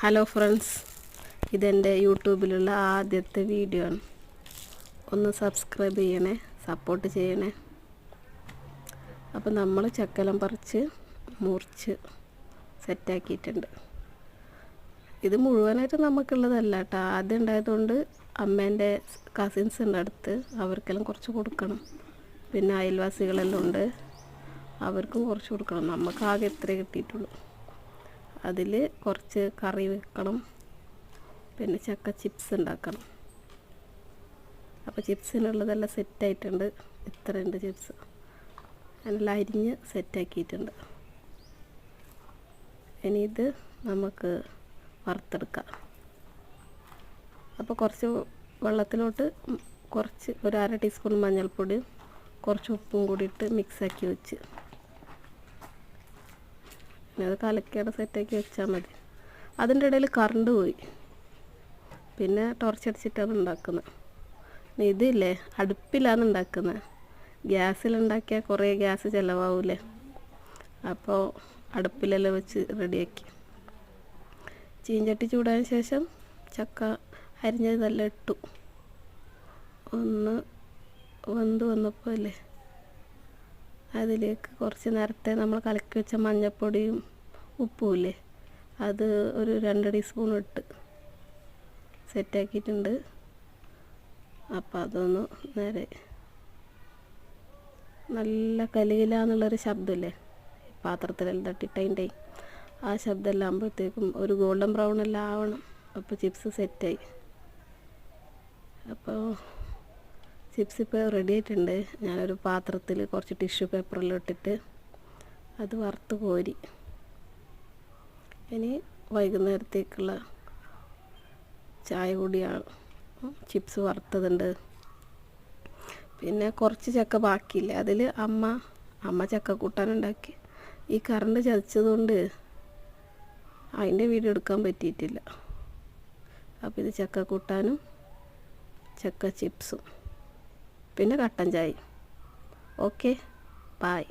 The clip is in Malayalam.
ഹലോ ഫ്രണ്ട്സ് ഇതെന്റെ യൂട്യൂബിലുള്ള ആദ്യത്തെ വീഡിയോ ആണ്. ഒന്ന് സബ്സ്ക്രൈബ് ചെയ്യണേ സപ്പോർട്ട് ചെയ്യണേ. അപ്പോൾ നമ്മൾ ചക്കലം പറിച്ച് മുറിച്ച് സെറ്റാക്കിയിട്ടുണ്ട് ഇത് മുഴുവനായിട്ട് നമുക്കുള്ളതല്ല കേട്ടോ. ആദ്യം ഉണ്ടായതുകൊണ്ട് അമ്മേന്റെ കസിൻസ് ഉണ്ട് അടുത്ത്. അവർക്കെല്ലാം കുറച്ച് കൊടുക്കണം. പിന്നെ അയൽവാസികളെല്ലാം ഉണ്ട്. അവർക്കും കുറച്ച് കൊടുക്കണം. നമുക്ക് ആകെ ഇത്രേ കിട്ടിയിട്ടുള്ളൂ. അതിൽ കുറച്ച് കറി വെക്കണം. പിന്നെ ചക്ക ചിപ്സ് ഉണ്ടാക്കണം. അപ്പോൾ ചിപ്സിനുള്ളതെല്ലാം സെറ്റായിട്ടുണ്ട് ഇത്രയുണ്ട് ചിപ്സ് അതിനെല്ലാം അരിഞ്ഞ് സെറ്റാക്കിയിട്ടുണ്ട് ഇനി ഇത് നമുക്ക് വറുത്തെടുക്കാം. അപ്പോൾ കുറച്ച് വെള്ളത്തിലോട്ട് കുറച്ച് ഒരു അര ടീസ്പൂൺ മഞ്ഞൾപ്പൊടി കുറച്ച് ഉപ്പും കൂടിയിട്ട് മിക്സാക്കി വെച്ച്. പിന്നെ അത് കലക്കിയുടെ സെറ്റാക്കി വെച്ചാൽ മതി. അതിന്റെ ഇടയിൽ കറണ്ട് പോയി. പിന്നെ ടോർച്ച് ടോർച്ചടിച്ചിട്ടാണ് ഉണ്ടാക്കുന്നത് ഇതില്ലേ അടുപ്പിലാണ് ഉണ്ടാക്കുന്നത് ഗ്യാസിലുണ്ടാക്കിയാൽ കുറേ ഗ്യാസ് ചിലവാവൂലേ? അപ്പോൾ അടുപ്പിലെല്ലാം വെച്ച് റെഡിയാക്കി ചീഞ്ചട്ടി ചൂടാൻ ശേഷം ചക്ക അരിഞ്ഞത് നല്ല ഇട്ടു. ഒന്ന് വെന്ത് വന്നപ്പോൾ അല്ലേ അതിലേക്ക് കുറച്ച് നേരത്തെ നമ്മൾ കലക്കി വെച്ച മഞ്ഞൾപ്പൊടിയും ഉപ്പും ഇല്ലേ അത് ഒരു രണ്ട് ടീസ്പൂൺ ഇട്ട് സെറ്റാക്കിയിട്ടുണ്ട് അപ്പോൾ അതൊന്ന് നേരെ നല്ല കലിയിലാന്നുള്ളൊരു ശബ്ദമില്ലേ പാത്രത്തിലെല്ലാം തട്ടിട്ടതിന്റെ ആ ശബ്ദമെല്ലാം ആകുമ്പോഴത്തേക്കും ഒരു ഗോൾഡൻ ബ്രൗൺ എല്ലാം ആവണം. അപ്പോൾ ചിപ്സ് സെറ്റായി അപ്പോൾ ചിപ്സ് ഇപ്പോൾ റെഡി ആയിട്ടുണ്ട്. ഞാനൊരു പാത്രത്തിൽ കുറച്ച് ടിഷ്യൂ പേപ്പറിലിട്ടിട്ട് അത് വറുത്ത് കോരി. ഇനി വൈകുന്നേരത്തേക്കുള്ള ചായ കൂടിയാണ് ചിപ്സ് വറുത്തതുണ്ട്. പിന്നെ കുറച്ച് ചക്ക ബാക്കിയില്ല? അതിൽ അമ്മ അമ്മ ചക്ക കൂട്ടാനുണ്ടാക്കി. ഈ കറണ്ട് ചതച്ചതുകൊണ്ട് അതിന്റെ വീഡിയോ എടുക്കാൻ പറ്റിയിട്ടില്ല. അപ്പോൾ ഇത് ചക്ക കൂട്ടാനും ചക്ക ചിപ്സും പിന്നെ കട്ടൻ ചായ. ഓക്കെ. ബായ്